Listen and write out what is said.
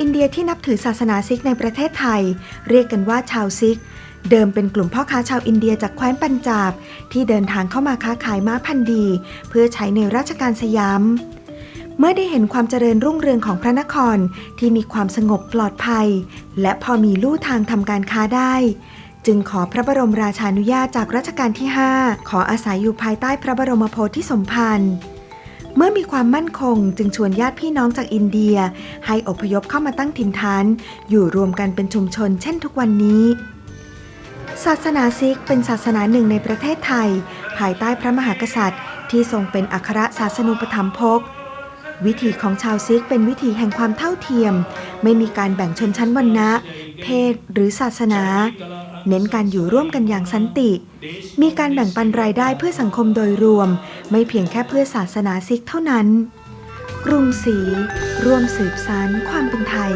อินเดียที่นับถือศาสนาซิกในประเทศไทย เรียกกันว่าชาวซิก เดิมเป็นกลุ่มพ่อค้าชาวอินเดียจากแคว้นปัญจาบ ที่เดินทางเข้ามาค้าขายม้าพันธุ์ดี เพื่อใช้ในราชการสยามเมื่อได้เห็นความเจริญรุ่งเรืองของพระนครที่มีความสงบปลอดภัย และพอมีลู่ทางทำการค้าได้ จึงขอพระบรมราชานุญาตจากรัชกาลที่ 5 ขออาศัยอยู่ภายใต้พระบรมโพธิสมภาร มื่อมีความมั่นคงจึงชวนญาติพี่น้องจากอินเดีย ให้อพยพเข้ามาตั้งถิ่นฐาน อยู่รวมกันเป็นชุมชนเช่นทุกวันนี้ ศาสนาซิกเป็นศาสนาหนึ่งในประเทศไทย ภายใต้พระมหากษัตริย์ ที่ทรงเป็นอัครศาสนูปถัมภกวิถีของชาวซิกเป็นวิถีแห่งความเท่าเทียม ไม่มีการแบ่งชนชั้นวรรณะ ศหรือศาสนา เน้นการอยู่ร่วมกันอย่างสันติ มีการแบ่งปันรายได้เพื่อสังคมโดยรวม ไม่เพียงแค่เพื่อศาสนาซิกเท่านั้น กรุงศรีร่วมสืบสานความเป็นไทย